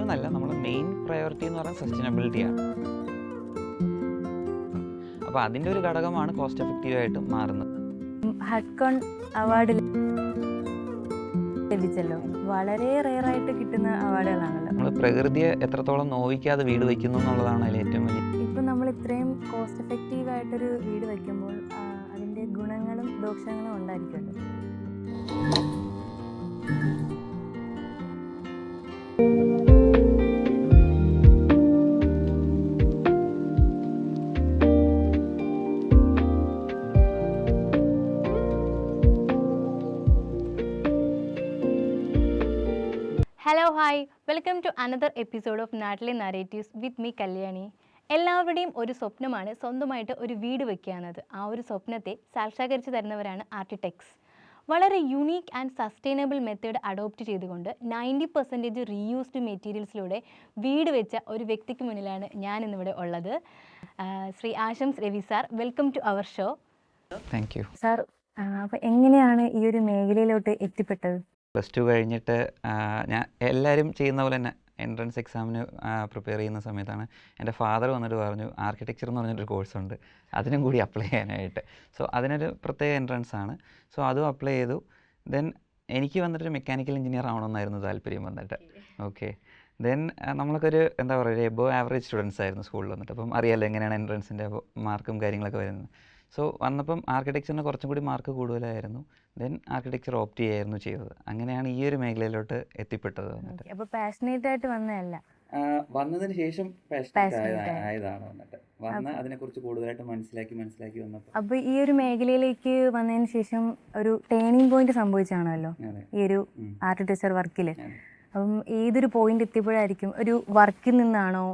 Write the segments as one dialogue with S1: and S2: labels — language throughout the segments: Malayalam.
S1: ഒബ്ജക്റ്റീവ് എന്നല്ല നമ്മൾ മെയിൻ പ്രയോറിറ്റി എന്ന് പറയുന്നത് സസ്റ്റൈനബിലിറ്റിയാണ് അപ്പോൾ അതിന്റെ ഒരു ഘടകമാണ് കോസ്റ്റ് എഫക്റ്റീവായിട്ട് മാറുന്നത്.
S2: ഹഡ്കോൺ അവാർഡ് ലഭിച്ചല്ലോ. വളരെ റെയർ ആയിട്ട് കിട്ടുന്ന അവാർഡുകളാണല്ലോ
S1: നമ്മൾ പ്രകൃതിയെ എത്രത്തോളം നോവിക്കാതെ വീട് വയ്ക്കുന്നു എന്നുള്ളതാണ് അതിൽ ഏറ്റവും വലിയ
S2: ഇപ്പം നമ്മൾ ഇത്രയും കോസ്റ്റ് എഫക്റ്റീവ് ആയിട്ടൊരു വീട് വയ്ക്കുമ്പോൾ ആ, അതിന്റെ ഗുണങ്ങളും ദോഷങ്ങളും ഉണ്ടായിരിക്കുമല്ലോ.
S3: Hello hi welcome to another episode of നാട്ടിലെ നറേറ്റീവ്സ് വിത്ത് മീ കല്യാണി എല്ലാവരുടെയും ഒരു സ്വപ്നമാണ് സ്വന്തമായിട്ട് ഒരു വീട് വെക്കുക എന്നത് ആ ഒരു സ്വപ്നത്തെ സാക്ഷാത്കരിച്ച് തരുന്നവരാണ് ആർക്കിടെക്ട്സ് വളരെ unique and sustainable method adopt ചെയ്തുകൊണ്ട് നയന്റി പെർസെന്റേജ് റീയൂസ്ഡ് മെറ്റീരിയൽസിലൂടെ വീട് വെച്ച ഒരു വ്യക്തിക്ക് മുന്നിലാണ് ഞാൻ ഇന്നിവിടെ ഉള്ളത് Shri Ashams Ravi sir welcome to our show
S1: thank you
S2: sir അപ്പോൾ എങ്ങനെയാണ് ഈ ഒരു മേഖലയിലോട്ട് എത്തിപ്പെട്ടത്?
S1: പ്ലസ് ടു കഴിഞ്ഞിട്ട് ഞാൻ എല്ലാവരും ചെയ്യുന്ന പോലെ തന്നെ എൻട്രൻസ് എക്സാമിന് പ്രിപ്പയർ ചെയ്യുന്ന സമയത്താണ് എന്റെ ഫാദർ വന്നിട്ട് പറഞ്ഞു ആർക്കിടെക്ചർ എന്ന് പറഞ്ഞിട്ടൊരു കോഴ്സ് ഉണ്ട്. അതിനും കൂടി അപ്ലൈ ചെയ്യാനായിട്ട്. സോ അതിനൊരു പ്രത്യേക എൻട്രൻസ് ആണ്. സോ അതും അപ്ലൈ ചെയ്തു. ദെൻ എനിക്ക് വന്നിട്ട് മെക്കാനിക്കൽ എഞ്ചിനീയർ ആവണമെന്നായിരുന്നു താല്പര്യം വന്നിട്ട്. ഓക്കെ ദെൻ നമ്മൾക്കൊരു എന്താ പറയുക എബോ ആവറേജ് സ്റ്റുഡൻസ് ആയിരുന്നു സ്കൂളിൽ വന്നിട്ട്. അപ്പം അറിയാമല്ലോ എങ്ങനെയാണ് എൻട്രൻസിന്റെ മാർക്കും കാര്യങ്ങളൊക്കെ വരുന്നത്. സോ വന്നപ്പം ആർക്കിടെക്ചറിന് കുറച്ചും കൂടി മാർക്ക് കൂടുതലായിരുന്നു. ദെൻ ആർക്കിടെക്ചർ ഓപ്റ്റ് ചെയ്യായിരുന്നു ചെയ്തത്. അങ്ങനെയാണ് ഈ ഒരു മേഖലയിലോട്ട് എത്തിപ്പെട്ടത് വന്നിട്ട്.
S2: അപ്പോൾ പാഷനേറ്റ് ആയിട്ട് വന്നതല്ല?
S1: വന്നതിന് ശേഷം. ആയതാണ് വന്നിട്ട്. വന്ന് അതിനെക്കുറിച്ച് കൂടുതലായിട്ട് മനസ്സിലാക്കി മനസ്സിലാക്കി വന്നപ്പോൾ
S2: അപ്പോൾ ഈ ഒരു മേഖലയിലേക്ക് വന്നതിന് ശേഷം ഒരു ടേണിംഗ് പോയിന്റ് സംഭവിച്ചാണല്ലോ ഈ ഒരു
S1: ആർട്ട്
S2: ആർക്കിടെക്ചർ വർക്കിൽ. അപ്പം ഏതൊരു പോയിന്റ് എത്തിയപ്പോഴായിരിക്കും ഒരു വർക്കിൽ നിന്നാണോ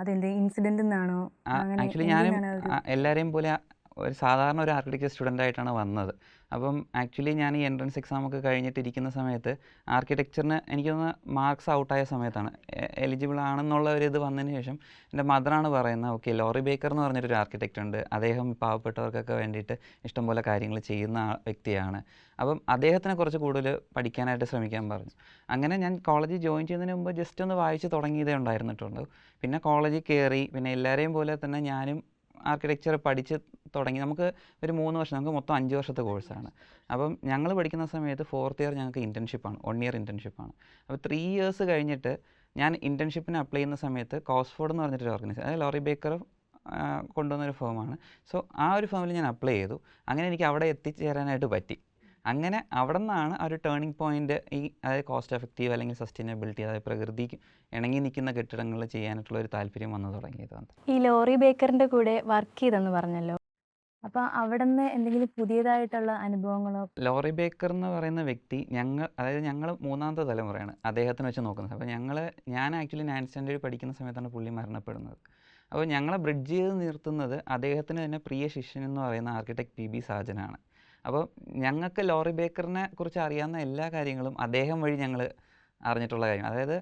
S2: അതെന്ത് ഇൻസിഡന്റ് നിന്നാണോ അങ്ങനെ
S1: ആക്ച്വലി ഞാനും എല്ലാരെയും എല്ലാവരെയും പോലെ ഒരു സാധാരണ ഒരു ആർക്കിടെക്ചർ സ്റ്റുഡന്റ് ആയിട്ടാണ് വന്നത്. അപ്പം ആക്ച്വലി ഞാൻ ഈ എൻട്രൻസ് എക്സാം ഒക്കെ കഴിഞ്ഞിട്ടിരിക്കുന്ന സമയത്ത് ആർക്കിടെക്ചറിന് എനിക്ക് മാർക്സ് ഔട്ടായ സമയത്താണ്. എലിജിബിൾ ആണെന്നുള്ള ഒരു ഇത് വന്നതിന് ശേഷം എന്റെ മദറാണ് പറയുന്നത് ഓക്കെ ലോറി ബേക്കർ എന്ന് പറഞ്ഞൊരു ആർക്കിടെക്റ്റ് ഉണ്ട്. അദ്ദേഹം പാവപ്പെട്ടവർക്കൊക്കെ വേണ്ടിയിട്ട് ഇഷ്ടംപോലെ കാര്യങ്ങൾ ചെയ്യുന്ന വ്യക്തിയാണ്. അപ്പം അദ്ദേഹത്തിനെ കുറച്ച് കൂടുതൽ പഠിക്കാനായിട്ട് ശ്രമിക്കാൻ പറഞ്ഞു. അങ്ങനെ ഞാൻ കോളേജിൽ ജോയിൻ ചെയ്യുന്നതിന് മുമ്പ് ജസ്റ്റ് ഒന്ന് വായിച്ച് തുടങ്ങിയതേ ഉണ്ടായിരുന്നിട്ടുള്ളൂ. പിന്നെ കോളേജിൽ കയറി പിന്നെ എല്ലാവരെയും പോലെ തന്നെ ഞാനും ആർക്കിടെക്ചർ പഠിച്ച് തുടങ്ങി. നമുക്ക് ഒരു മൂന്ന് വർഷം നമുക്ക് മൊത്തം അഞ്ച് വർഷത്തെ കോഴ്സാണ് അപ്പം ഞങ്ങൾ പഠിക്കുന്ന സമയത്ത് ഫോർത്ത് ഇയർ ഞങ്ങൾക്ക് ഇന്റേൺഷിപ്പാണ് വൺ ഇയർ ഇന്റേൺഷിപ്പാണ് അപ്പോൾ ത്രീ ഇയേഴ്സ് കഴിഞ്ഞിട്ട് ഞാൻ ഇന്റേൺഷിപ്പിന് അപ്ലൈ ചെയ്യുന്ന സമയത്ത് കോസ്ഫോർഡ് എന്ന് പറഞ്ഞിട്ടൊരു ഓർഗനൈസേഷൻ അതായത് ലോറി ബേക്കർ കൊണ്ടുവന്നൊരു ഫേമാണ് സോ ആ ഒരു ഫേമിൽ ഞാൻ അപ്ലൈ ചെയ്തു. അങ്ങനെ എനിക്ക് അവിടെ എത്തിച്ചേരാനായിട്ട് പറ്റി. അങ്ങനെ അവിടെ നിന്നാണ് ആ ഒരു ടേണിംഗ് പോയിന്റ് ഈ അതായത് കോസ്റ്റ് എഫക്റ്റീവ് അല്ലെങ്കിൽ സസ്റ്റൈനബിലിറ്റി അതായത് പ്രകൃതി ഇണങ്ങി നിൽക്കുന്ന കെട്ടിടങ്ങൾ ചെയ്യാനായിട്ടുള്ള ഒരു താല്പര്യം വന്നു തുടങ്ങിയത്
S3: ഈ ലോറി ബേക്കറിന്റെ കൂടെ വർക്ക് ചെയ്തെന്ന് പറഞ്ഞല്ലോ.
S2: അപ്പോൾ അവിടെ നിന്ന് എന്തെങ്കിലും പുതിയതായിട്ടുള്ള അനുഭവങ്ങളോ?
S1: ലോറി ബേക്കർ എന്ന് പറയുന്ന വ്യക്തി ഞങ്ങൾ അതായത് ഞങ്ങൾ മൂന്നാമത്തെ തലമുറയാണ് അദ്ദേഹത്തിന് വെച്ച് നോക്കുന്നത്. അപ്പോൾ ഞങ്ങൾ ഞാൻ ആക്ച്വലി നയൻ സ്റ്റാൻഡേർഡ് പഠിക്കുന്ന സമയത്താണ് പുള്ളി മരണപ്പെടുന്നത്. അപ്പോൾ ഞങ്ങളെ ബ്രിഡ്ജ് ചെയ്ത് നിർത്തുന്നത് അദ്ദേഹത്തിന് തന്നെ പ്രിയ ശിഷ്യൻ എന്ന് പറയുന്ന ആർക്കിടെക്ട് പി ബി സാജനാണ്. അപ്പോൾ ഞങ്ങൾക്ക് ലോറി ബേക്കറിനെ കുറിച്ച് അറിയാവുന്ന എല്ലാ കാര്യങ്ങളും അദ്ദേഹം വഴി ഞങ്ങൾ അറിഞ്ഞിട്ടുള്ള കാര്യം അതായത്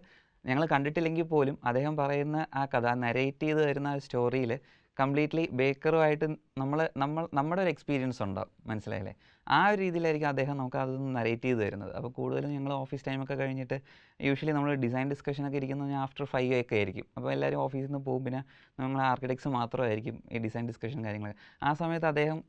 S1: ഞങ്ങൾ കണ്ടിട്ടില്ലെങ്കിൽ പോലും അദ്ദേഹം പറയുന്ന ആ കഥ നരേറ്റ് ചെയ്ത് തരുന്ന ആ സ്റ്റോറിയിൽ കംപ്ലീറ്റ്ലി ബേക്കറുമായിട്ട് നമ്മൾ നമ്മൾ നമ്മുടെ ഒരു എക്സ്പീരിയൻസ് ഉണ്ടാവും. മനസ്സിലായില്ലേ? ആ ഒരു രീതിയിലായിരിക്കും അദ്ദേഹം നമുക്ക് അതൊന്ന് നരേറ്റ് ചെയ്ത് തരുന്നത്. അപ്പോൾ കൂടുതലും ഞങ്ങൾ ഓഫീസ് ടൈമൊക്കെ കഴിഞ്ഞിട്ട് യൂഷ്വലി നമ്മൾ ഡിസൈൻ ഡിസ്കഷനൊക്കെ ഇരിക്കുന്നത് ആഫ്റ്റർ ഫൈവ് ഒക്കെ ആയിരിക്കും. അപ്പോൾ എല്ലാവരും ഓഫീസിൽ നിന്ന് പോകും. പിന്നെ നമ്മൾ ആർക്കിടെക്സ് മാത്രമായിരിക്കും ഈ ഡിസൈൻ ഡിസ്കഷൻ കാര്യങ്ങൾ ആ സമയത്ത് അദ്ദേഹം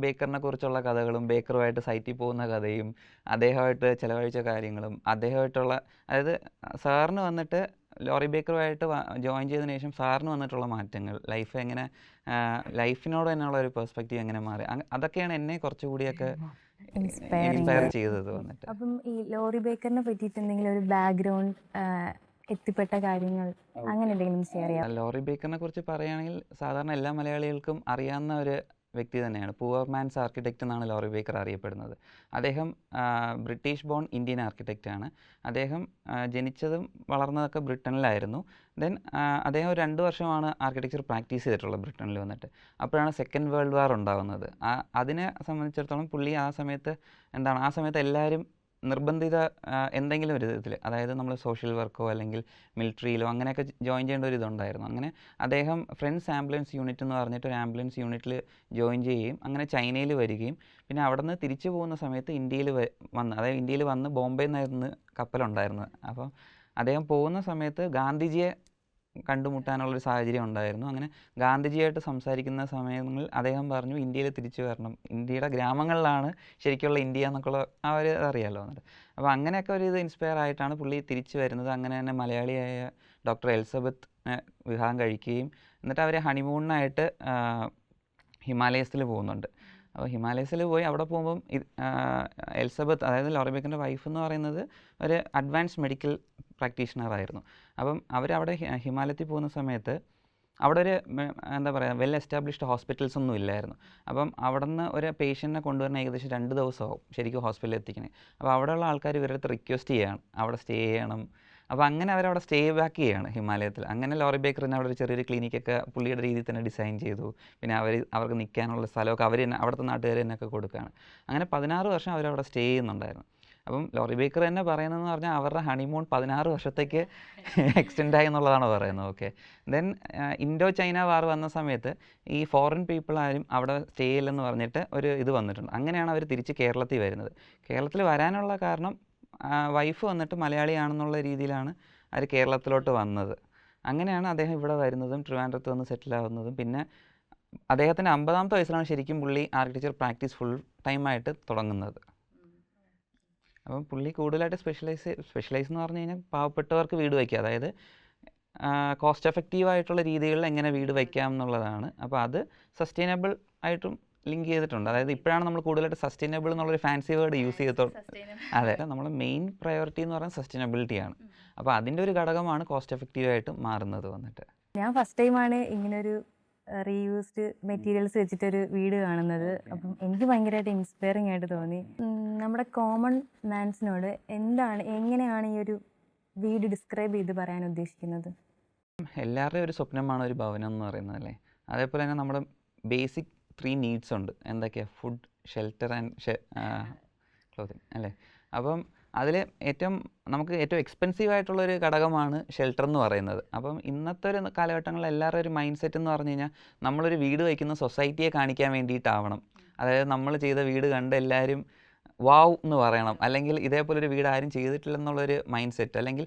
S1: ബേക്കറിനെ കുറിച്ചുള്ള കഥകളും ബേക്കറുമായിട്ട് സൈറ്റിൽ പോകുന്ന കഥയും അദ്ദേഹമായിട്ട് ചിലവഴിച്ച കാര്യങ്ങളും അദ്ദേഹമായിട്ടുള്ള അതായത് സാറിന് വന്നിട്ട് ലോറി ബേക്കറുമായിട്ട് ജോയിൻ ചെയ്തതിന് ശേഷം സാറിന് വന്നിട്ടുള്ള മാറ്റങ്ങൾ ലൈഫ് എങ്ങനെ ലൈഫിനോട് തന്നെയുള്ള ഒരു പെർസ്പെക്റ്റീവ് എങ്ങനെ മാറി? അതൊക്കെയാണ് എന്നെ കുറച്ചുകൂടിയൊക്കെ. ഇൻസ്പയർ ചെയ്തത് വന്നിട്ട്.
S2: അപ്പം ഈ ലോറി ബേക്കറിനെ പറ്റിയിട്ട് എന്തെങ്കിലും ഒരു ബാക്ക്ഗ്രൗണ്ട് എത്തിപ്പെട്ട കാര്യങ്ങൾ അങ്ങനെ എന്തെങ്കിലും ഷെയർ ചെയ്യാം
S1: ലോറി ബേക്കറിനെ കുറിച്ച് പറയുകയാണെങ്കിൽ സാധാരണ എല്ലാ മലയാളികൾക്കും അറിയാവുന്ന ഒരു വ്യക്തി തന്നെയാണ്. പൂവർ മാൻസ് ആർക്കിടെക്റ്റ് എന്നാണ് ലോറി ബേക്കർ അറിയപ്പെടുന്നത്. അദ്ദേഹം ബ്രിട്ടീഷ് ബോൺ ഇന്ത്യൻ ആർക്കിടെക്റ്റാണ് അദ്ദേഹം ജനിച്ചതും വളർന്നതൊക്കെ ബ്രിട്ടനിലായിരുന്നു. ദെൻ അദ്ദേഹം ഒരു രണ്ട് വർഷമാണ് ആർക്കിടെക്ചർ പ്രാക്ടീസ് ചെയ്തിട്ടുള്ളത് ബ്രിട്ടനിൽ വന്നിട്ട്. അപ്പോഴാണ് സെക്കൻഡ് വേൾഡ് വാർ ഉണ്ടാകുന്നത് അതിനെ സംബന്ധിച്ചിടത്തോളം പുള്ളി ആ സമയത്ത് എന്താണ് ആ സമയത്ത് എല്ലാവരും നിർബന്ധിത എന്തെങ്കിലും ഒരു വിധത്തിൽ അതായത് നമ്മൾ സോഷ്യൽ വർക്കോ അല്ലെങ്കിൽ മിലിറ്ററിയിലോ അങ്ങനെയൊക്കെ ജോയിൻ ചെയ്യേണ്ട ഒരു ഇതുണ്ടായിരുന്നു. അങ്ങനെ അദ്ദേഹം ഫ്രണ്ട്സ് ആംബുലൻസ് യൂണിറ്റ് എന്ന് പറഞ്ഞിട്ട് ഒരു ആംബുലൻസ് യൂണിറ്റിൽ ജോയിൻ ചെയ്യുകയും അങ്ങനെ ചൈനയിൽ വരികയും പിന്നെ അവിടെ നിന്ന് തിരിച്ചു പോകുന്ന സമയത്ത് ഇന്ത്യയിൽ വന്ന് അതായത് ഇന്ത്യയിൽ വന്ന് ബോംബെ നിന്നായിരുന്നു കപ്പലുണ്ടായിരുന്നത്. അപ്പം അദ്ദേഹം പോകുന്ന സമയത്ത് ഗാന്ധിജിയെ കണ്ടുമുട്ടാനുള്ളൊരു സാഹചര്യം ഉണ്ടായിരുന്നു. അങ്ങനെ ഗാന്ധിജിയായിട്ട് സംസാരിക്കുന്ന സമയങ്ങളിൽ അദ്ദേഹം പറഞ്ഞു ഇന്ത്യയിൽ തിരിച്ചു വരണം. ഇന്ത്യയുടെ ഗ്രാമങ്ങളിലാണ് ശരിക്കുള്ള ഇന്ത്യ എന്നൊക്കെയുള്ള ആ ഒരു അറിയാമല്ലോ എന്നിട്ട്. അപ്പോൾ അങ്ങനെയൊക്കെ ഒരു ഇത് ഇൻസ്പയർ ആയിട്ടാണ് പുള്ളി തിരിച്ചു വരുന്നത്. അങ്ങനെ തന്നെ മലയാളിയായ ഡോക്ടർ എലിസബത്ത് വിവാഹം കഴിക്കുകയും എന്നിട്ട് അവർ ഹണിമൂണിനായിട്ട് ഹിമാലയസിൽ പോകുന്നുണ്ട്. അപ്പോൾ ഹിമാലയസിൽ പോയി അവിടെ പോകുമ്പം എലിസബത്ത് അതായത് ലോറിബേക്കിന്റെ വൈഫ് എന്ന് പറയുന്നത് ഒരു അഡ്വാൻസ് മെഡിക്കൽ പ്രാക്ടീഷണർ ആയിരുന്നു അപ്പം അവരവിടെ ഹിമാലയത്തിൽ പോകുന്ന സമയത്ത് അവിടെ ഒരു എന്താ പറയുക വെൽ എസ്റ്റാബ്ലിഷ്ഡ് ഹോസ്പിറ്റൽസ് ഒന്നും ഇല്ലായിരുന്നു. അപ്പം അവിടെ നിന്ന് ഒരു പേഷ്യന്റിനെ കൊണ്ടുവരുന്ന ഏകദേശം രണ്ട് ദിവസമാവും ശരിക്കും ഹോസ്പിറ്റലിൽ എത്തിക്കണേ. അപ്പോൾ അവിടെയുള്ള ആൾക്കാർ ഇവരടുത്ത് റിക്വസ്റ്റ് ചെയ്യണം. അവിടെ സ്റ്റേ ചെയ്യണം. അപ്പോൾ അങ്ങനെ അവരവിടെ സ്റ്റേ ബാക്ക് ചെയ്യാണ് ഹിമാലയത്തിൽ. അങ്ങനെ ലോറി ബേക്കറിന് അവിടെ ഒരു ചെറിയൊരു ക്ലിനിക്കൊക്കെ പുള്ളിയുടെ രീതിയിൽ തന്നെ ഡിസൈൻ ചെയ്തു. പിന്നെ അവർ അവർക്ക് നിൽക്കാനുള്ള സ്ഥലമൊക്കെ അവർ തന്നെ അവിടുത്തെ നാട്ടുകാർ തന്നെയൊക്കെ കൊടുക്കുകയാണ്. അങ്ങനെ പതിനാറ് വർഷം അവരവിടെ സ്റ്റേ ചെയ്യുന്നുണ്ടായിരുന്നു. അപ്പം ലോറി ബേക്കർ തന്നെ പറയുന്നതെന്ന് പറഞ്ഞാൽ അവരുടെ ഹണിമൂൺ പതിനാറ് വർഷത്തേക്ക് എക്സ്റ്റെൻഡ് ആയി എന്നുള്ളതാണ് പറയുന്നത്. Okay then Indo China war വന്ന സമയത്ത് ഈ ഫോറിൻ പീപ്പിൾ ആരും അവിടെ സ്റ്റേ ഇല്ലെന്ന് പറഞ്ഞിട്ട് ഒരു ഇത് വന്നിട്ടുണ്ട്. അങ്ങനെയാണ് അവർ തിരിച്ച് കേരളത്തിൽ വരുന്നത്. കേരളത്തിൽ വരാനുള്ള കാരണം വൈഫ് വന്നിട്ട് മലയാളിയാണെന്നുള്ള രീതിയിലാണ് അവർ കേരളത്തിലോട്ട് വന്നത്. അങ്ങനെയാണ് അദ്ദേഹം ഇവിടെ വരുന്നതും ട്രിവാൻഡ്രത്ത് വന്ന് സെറ്റിൽ ആവുന്നതും. പിന്നെ അദ്ദേഹത്തിന്റെ അമ്പതാമത്തെ വയസ്സിലാണ് ശരിക്കും പുള്ളി ആർക്കിടെക്ചർ പ്രാക്ടീസ് ഫുൾ ടൈമായിട്ട് തുടങ്ങുന്നത്. അപ്പം പുള്ളി കൂടുതലായിട്ട് സ്പെഷ്യലൈസ് സ്പെഷ്യലൈസ് എന്ന് പറഞ്ഞു കഴിഞ്ഞാൽ പാവപ്പെട്ടവർക്ക് വീട് വയ്ക്കുക. അതായത് കോസ്റ്റ് എഫക്റ്റീവ് ആയിട്ടുള്ള രീതികളിൽ എങ്ങനെ വീട് വയ്ക്കാം എന്നുള്ളതാണ്. അപ്പോൾ അത് സസ്റ്റൈനബിൾ ആയിട്ടും ലിങ്ക് ചെയ്തിട്ടുണ്ട്. അതായത് ഇപ്പോഴാണ് നമ്മൾ കൂടുതലായിട്ട് സസ്റ്റൈനബിൾ എന്നുള്ളൊരു ഫാൻസി വേർഡ് യൂസ് ചെയ്തോ അതെ നമ്മൾ മെയിൻ പ്രയോറിറ്റി എന്ന് പറയുന്നത് സസ്റ്റൈനബിലിറ്റി ആണ്. അപ്പോൾ അതിന്റെ ഒരു ഘടകമാണ് കോസ്റ്റ് എഫക്റ്റീവ് ആയിട്ട് മാറുന്നത് വന്നിട്ട്.
S2: ഞാൻ ഫസ്റ്റ് ടൈമാണ് ഇങ്ങനൊരു റീയൂസ്ഡ് മെറ്റീരിയൽസ് വെച്ചിട്ടൊരു വീട് കാണുന്നത്. അപ്പം എനിക്ക് ഭയങ്കരമായിട്ട് ഇൻസ്പയറിംഗ് ആയിട്ട് തോന്നി. നമ്മുടെ കോമൺ മാൻസിനോട് എന്താണ് എങ്ങനെയാണ് ഈ ഒരു വീട് ഡിസ്ക്രൈബ് ചെയ്ത് പറയാൻ ഉദ്ദേശിക്കുന്നത്?
S1: എല്ലാവരുടെയും ഒരു സ്വപ്നമാണ് ഒരു ഭവനം എന്ന് പറയുന്നത് അല്ലേ? അതേപോലെ തന്നെ നമ്മുടെ ബേസിക് ത്രീ നീഡ്സ് ഉണ്ട്. എന്തൊക്കെയാണ് ഫുഡ് ഷെൽട്ടർ ആൻഡ് ക്ലോത്തിങ് അല്ലേ? അപ്പം അതിൽ ഏറ്റവും നമുക്ക് ഏറ്റവും എക്സ്പെൻസീവ് ആയിട്ടുള്ളൊരു ഘടകമാണ് ഷെൽട്ടർ എന്ന് പറയുന്നത്. അപ്പം ഇന്നത്തെ ഒരു കാലഘട്ടങ്ങളിൽ എല്ലാവരുടെ ഒരു മൈൻഡ് സെറ്റ് എന്ന് പറഞ്ഞു കഴിഞ്ഞാൽ നമ്മളൊരു വീട് വയ്ക്കുന്ന സൊസൈറ്റിയെ കാണിക്കാൻ വേണ്ടിയിട്ടാവണം. അതായത് നമ്മൾ ചെയ്ത വീട് കണ്ട് എല്ലാവരും വാവ് എന്ന് പറയണം. അല്ലെങ്കിൽ ഇതേപോലൊരു വീട് ആരും ചെയ്തിട്ടില്ലെന്നുള്ളൊരു മൈൻഡ് സെറ്റ് അല്ലെങ്കിൽ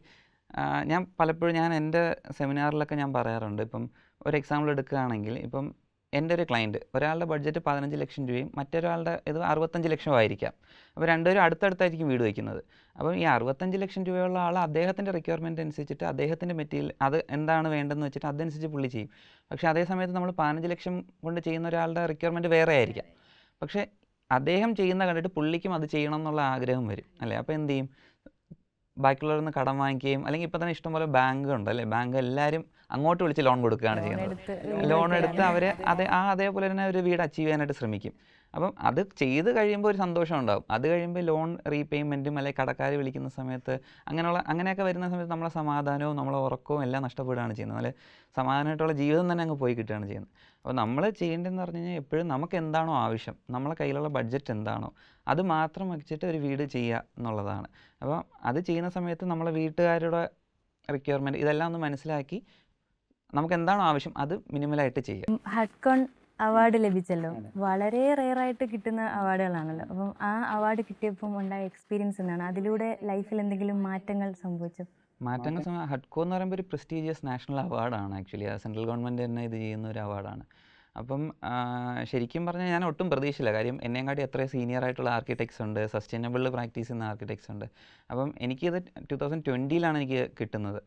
S1: ഞാൻ പലപ്പോഴും ഞാൻ എന്റെ സെമിനാറിലൊക്കെ ഞാൻ പറയാറുണ്ട്. ഇപ്പം ഒരു എക്സാമ്പിൾ എടുക്കുകയാണെങ്കിൽ ഇപ്പം എന്റെ ഒരു ക്ലയന്റ് ഒരാളുടെ ബഡ്ജറ്റ് പതിനഞ്ച് ലക്ഷം രൂപയും മറ്റൊരാളുടെ ഇത് അറുപത്തഞ്ച് ലക്ഷമായിരിക്കാം അപ്പോൾ രണ്ടുപേരും അടുത്തടുത്തായിരിക്കും വീട് വയ്ക്കുന്നത് അപ്പം ഈ അറുപത്തഞ്ച് ലക്ഷം രൂപയുള്ള ആൾ അദ്ദേഹത്തിന്റെ റിക്വയർമെന്റ് അനുസരിച്ചിട്ട് അദ്ദേഹത്തിന്റെ മെറ്റീരിയൽ അത് എന്താണ് വേണ്ടതെന്ന് വെച്ചിട്ട് അതനുസരിച്ച് പുള്ളി ചെയ്യും. പക്ഷേ അതേ സമയത്ത് നമ്മൾ പതിനഞ്ച് ലക്ഷം കൊണ്ട് ചെയ്യുന്ന ഒരാളുടെ റിക്വയർമെന്റ് വേറെ ആയിരിക്കാം. പക്ഷേ അദ്ദേഹം ചെയ്യുന്ന കണ്ടിട്ട് പുള്ളിക്കും അത് ചെയ്യണം എന്നുള്ള ആഗ്രഹം വരും. അല്ലേ? അപ്പോൾ എന്ത് ചെയ്യും? ബാക്കിയുള്ളവരിൽ നിന്ന് കടം വാങ്ങിക്കുകയും അല്ലെങ്കിൽ ഇപ്പം തന്നെ ഇഷ്ടംപോലെ ബാങ്ക് ഉണ്ട് അല്ലേ? ബാങ്ക് എല്ലാവരും അങ്ങോട്ട് വിളിച്ച് ലോൺ കൊടുക്കുകയാണ് ചെയ്യുന്നത്. ലോൺ എടുത്ത് അവർ അതേ ആ അതേപോലെ തന്നെ ഒരു വീട് അച്ചീവ് ചെയ്യാനായിട്ട് ശ്രമിക്കും. അപ്പം അത് ചെയ്ത് കഴിയുമ്പോൾ ഒരു സന്തോഷം ഉണ്ടാകും അത് കഴിയുമ്പോൾ ലോൺ റീപേയ്മെന്റും അല്ലെങ്കിൽ കടക്കാർ വിളിക്കുന്ന സമയത്ത് അങ്ങനെയുള്ള അങ്ങനെയൊക്കെ വരുന്ന സമയത്ത് നമ്മളെ സമാധാനവും നമ്മളെ ഉറക്കവും എല്ലാം നഷ്ടപ്പെടുകയാണ് ചെയ്യുന്നത്. നല്ല സമാധാനമായിട്ടുള്ള ജീവിതം തന്നെ അങ്ങ് പോയി കിട്ടുകയാണ് ചെയ്യുന്നത്. അപ്പോൾ നമ്മൾ ചെയ്യേണ്ടതെന്ന് പറഞ്ഞു കഴിഞ്ഞാൽ എപ്പോഴും നമുക്ക് എന്താണോ ആവശ്യം നമ്മളെ കയ്യിലുള്ള ബഡ്ജറ്റ് എന്താണോ അത് മാത്രം വെച്ചിട്ട് ഒരു വീട് ചെയ്യുക എന്നുള്ളതാണ്. അപ്പോൾ അത് ചെയ്യുന്ന സമയത്ത് നമ്മളെ വീട്ടുകാരുടെ റിക്വയർമെന്റ് ഇതെല്ലാം ഒന്ന് മനസ്സിലാക്കി നമുക്ക് എന്താണോ ആവശ്യം അത് മിനിമലായിട്ട് ചെയ്യാം.
S2: ഹഡ്കോൺ അവാർഡ് ലഭിച്ചല്ലോ. വളരെ റെയർ ആയിട്ട് കിട്ടുന്ന അവാർഡുകളാണല്ലോ. അപ്പം ആ അവാർഡ് കിട്ടിയപ്പം ഉണ്ടായ എക്സ്പീരിയൻസ് എന്താണ്? അതിലൂടെ ലൈഫിൽ എന്തെങ്കിലും മാറ്റങ്ങൾ സംഭവിച്ചു?
S1: മാറ്റങ്ങൾ ഹഡ്കോ എന്ന് പറയുമ്പോൾ ഒരു പ്രസ്റ്റീജിയസ് നാഷണൽ അവാർഡാണ് ആക്ച്വലി. ആ സെൻട്രൽ ഗവൺമെന്റ് തന്നെ ഇത് ചെയ്യുന്ന ഒരു അവാർഡാണ്. അപ്പം ശരിക്കും പറഞ്ഞാൽ ഞാൻ ഒട്ടും പ്രതീക്ഷയില്ല കാര്യം എന്നെക്കാട്ടി എത്ര സീനിയർ ആയിട്ടുള്ള ആർക്കിടെക്ട്സ് ഉണ്ട് സസ്റ്റൈനബിൾ പ്രാക്ടീസ് ചെയ്യുന്ന ആർക്കിടെക്ട്സ് ഉണ്ട്. അപ്പം എനിക്കിത് ടു തൗസൻഡ് ട്വന്റിയിലാണ് എനിക്ക് കിട്ടുന്നത്.